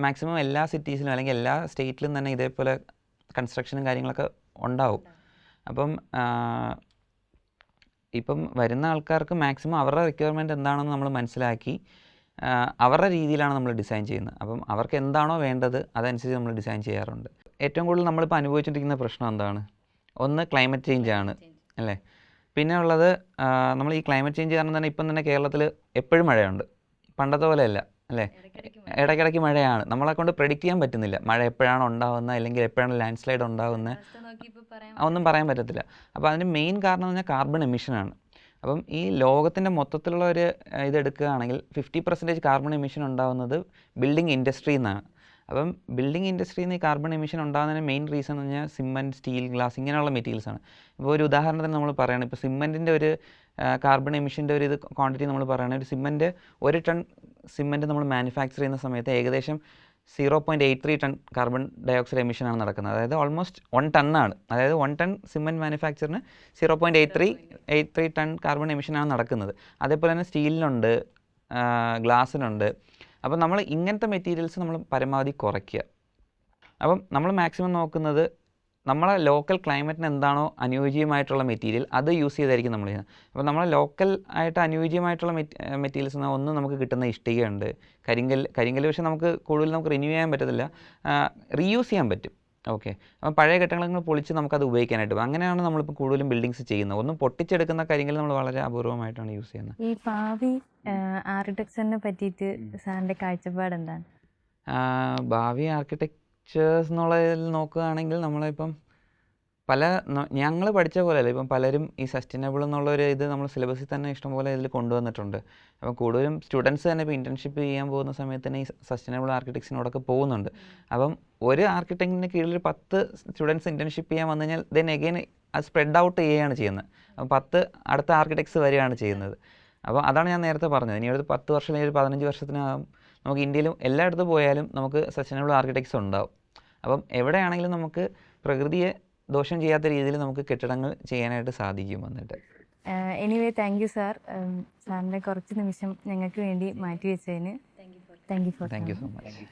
S1: മാക്സിമം എല്ലാ സിറ്റീസിലും അല്ലെങ്കിൽ എല്ലാ സ്റ്റേറ്റിലും തന്നെ ഇതേപോലെ കൺസ്ട്രക്ഷനും കാര്യങ്ങളൊക്കെ ഉണ്ടാവും. അപ്പം ഇപ്പം വരുന്ന ആൾക്കാർക്ക് മാക്സിമം അവരുടെ റിക്വയർമെന്റ് എന്താണെന്ന് നമ്മൾ മനസ്സിലാക്കി അവരുടെ രീതിയിലാണ് നമ്മൾ ഡിസൈൻ ചെയ്യുന്നത്. അപ്പം അവർക്ക് എന്താണോ വേണ്ടത് അതനുസരിച്ച് നമ്മൾ ഡിസൈൻ ചെയ്യാറുണ്ട്. ഏറ്റവും കൂടുതൽ നമ്മളിപ്പോൾ അനുഭവിച്ചുകൊണ്ടിരിക്കുന്ന പ്രശ്നം എന്താണ്? ഒന്ന് ക്ലൈമറ്റ് ചേഞ്ച് ആണ് അല്ലേ? പിന്നെ ഉള്ളത് നമ്മൾ ഈ ക്ലൈമറ്റ് ചേഞ്ച് കാരണം തന്നെ ഇപ്പം തന്നെ കേരളത്തിൽ എപ്പോഴും മഴയുണ്ട്. പണ്ടത്തെ പോലെ അല്ല അല്ലേ? ഇടയ്ക്കിടയ്ക്ക് മഴയാണ്. നമ്മളെ കൊണ്ട് പ്രെഡിക്റ്റ് ചെയ്യാൻ പറ്റുന്നില്ല. മഴ എപ്പോഴാണ് ഉണ്ടാവുന്നത് അല്ലെങ്കിൽ എപ്പോഴാണ് ലാൻഡ് സ്ലൈഡ് ഉണ്ടാവുന്നത് ഒന്നും പറയാൻ പറ്റത്തില്ല. അപ്പോൾ അതിന്റെ മെയിൻ കാരണം എന്ന് പറഞ്ഞാൽ കാർബൺ എമിഷനാണ് അപ്പം ഈ ലോകത്തിന്റെ മൊത്തത്തിലുള്ള ഒരു ഇതെടുക്കുകയാണെങ്കിൽ ഇത് എടുക്കുകയാണെങ്കിൽ ഫിഫ്റ്റി പെർസെന്റേജ് കാർബൺ എമിഷൻ ഉണ്ടാകുന്നത് ബിൽഡിംഗ് ഇൻഡസ്ട്രിയിൽ നിന്നാണ് അപ്പം ബിൽഡിംഗ് ഇൻഡസ്ട്രിയിൽ നിന്ന് കാർബൺ എമിഷൻ ഉണ്ടാകുന്നതിന് മെയിൻ റീസൺ എന്ന് പറഞ്ഞാൽ സിമെന്റ് സ്റ്റീൽ ഗ്ലാസ് ഇങ്ങനെയുള്ള മെറ്റീരിയൽസ് ആണ്. ഇപ്പോൾ ഒരു ഉദാഹരണത്തിന് നമ്മൾ പറയുകയാണ് ഇപ്പോൾ സിമെന്റിന്റെ ഒരു കാർബൺ എമിഷന്റെ ഒരു ഇത് ക്വാണ്ടിറ്റി നമ്മൾ പറയുകയാണെങ്കിൽ ഒരു സിമെന്റ് ഒരു ടൺ സിമെന്റ് നമ്മൾ മാനുഫാക്ചർ ചെയ്യുന്ന സമയത്ത് ഏകദേശം zero point eight three ton carbon dioxide എമിഷനാണ് നടക്കുന്നത്. അതായത് ഓൾമോസ്റ്റ് വൺ ടണ്ണാണ് അതായത് one ton cement മാനുഫാക്ചറിന് zero point eight three eight three ton carbon എമിഷനാണ് നടക്കുന്നത്. അതേപോലെ തന്നെ സ്റ്റീലിനുണ്ട് ഗ്ലാസ്സിനുണ്ട് അപ്പം നമ്മൾ ഇങ്ങനത്തെ മെറ്റീരിയൽസ് നമ്മൾ പരമാവധി കുറയ്ക്കുക. അപ്പം നമ്മൾ മാക്സിമം നോക്കുന്നത് നമ്മളെ ലോക്കൽ ക്ലൈമറ്റിന് എന്താണോ അനുയോജ്യമായിട്ടുള്ള മെറ്റീരിയൽ അത് യൂസ് ചെയ്തായിരിക്കും നമ്മൾ ചെയ്യുന്നത്. അപ്പോൾ നമ്മളെ ലോക്കൽ ആയിട്ട് അനുയോജ്യമായിട്ടുള്ള മെറ്റീരിയൽസ് എന്നാൽ ഒന്ന് നമുക്ക് കിട്ടുന്ന ഇഷ്ടികയുണ്ട്. കരിങ്കൽ കരിങ്കൽ പക്ഷേ നമുക്ക് കൂടുതൽ നമുക്ക് റിന്യൂ ചെയ്യാൻ പറ്റത്തില്ല. റീയൂസ് ചെയ്യാൻ പറ്റും. ഓക്കെ. അപ്പം പഴയ കെട്ടിടങ്ങൾ പൊളിച്ച് നമുക്കത് ഉപയോഗിക്കാനായിട്ട്. അങ്ങനെയാണ് നമ്മളിപ്പോൾ കൂടുതലും ബിൽഡിങ്സ് ചെയ്യുന്നത്. ഒന്നും പൊട്ടിച്ചെടുക്കുന്ന കാര്യങ്ങൾ നമ്മൾ വളരെ അപൂർവമായിട്ടാണ് യൂസ് ചെയ്യുന്നത്.
S2: ഈ ഭാവി ആർക്കിടെക്ചറിനെ പറ്റിയിട്ട് സാറിന്റെ കാഴ്ചപ്പാട് എന്താണ്?
S1: ഭാവി ആർക്കിടെക്ചേഴ്സ് എന്നുള്ളതിൽ നോക്കുകയാണെങ്കിൽ നമ്മളിപ്പം പല ഞങ്ങൾ പഠിച്ച പോലെയല്ല. ഇപ്പം പലരും ഈ സസ്റ്റൈനബിൾ എന്നുള്ള ഒരു ഇത് നമ്മൾ സിലബസിൽ തന്നെ ഇഷ്ടംപോലെ ഇതിൽ കൊണ്ടുവന്നിട്ടുണ്ട്. അപ്പം കൂടുതലും സ്റ്റുഡൻസ് തന്നെ ഇപ്പോൾ ഇന്റേൺഷിപ്പ് ചെയ്യാൻ പോകുന്ന സമയത്ത് തന്നെ ഈ സസ്റ്റൈനബിൾ ആർക്കിടെക്ട്സിനോടൊക്കെ പോകുന്നുണ്ട്. അപ്പം ഒരു ആർക്കിടെക്റ്റിന്റെ കീഴിൽ ഒരു പത്ത് സ്റ്റുഡൻസ് ഇന്റേൺഷിപ്പ് ചെയ്യാൻ വന്നു കഴിഞ്ഞാൽ ദെൻ എഗെയിൻ അത് സ്പ്രെഡ് ഔട്ട് ചെയ്യുകയാണ് ചെയ്യുന്നത്. അപ്പം പത്ത് അടുത്ത ആർക്കിടെക്ട്സ് വരികയാണ് ചെയ്യുന്നത്. അപ്പോൾ അതാണ് ഞാൻ നേരത്തെ പറഞ്ഞത്. ഇനി ഒരു പത്ത് വർഷം അല്ലെങ്കിൽ ഒരു പതിനഞ്ച് വർഷത്തിനകം നമുക്ക് ഇന്ത്യയിലും എല്ലായിടത്തും പോയാലും നമുക്ക് സസ്റ്റൈനബിൾ ആർക്കിടെക്ട്സ് ഉണ്ടാവും. അപ്പം എവിടെയാണെങ്കിലും നമുക്ക് പ്രകൃതിയെ ദോഷം ചെയ്യാത്ത രീതിയിൽ നമുക്ക് കെട്ടിടങ്ങൾ ചെയ്യാനായിട്ട് സാധിക്കും എന്നിട്ട്.
S2: എനിവേ താങ്ക് യു സാർ സാറിന്റെ കുറച്ച് നിമിഷം ഞങ്ങൾക്ക് വേണ്ടി മാറ്റി വെച്ചതിന് thank you for
S1: thank you so much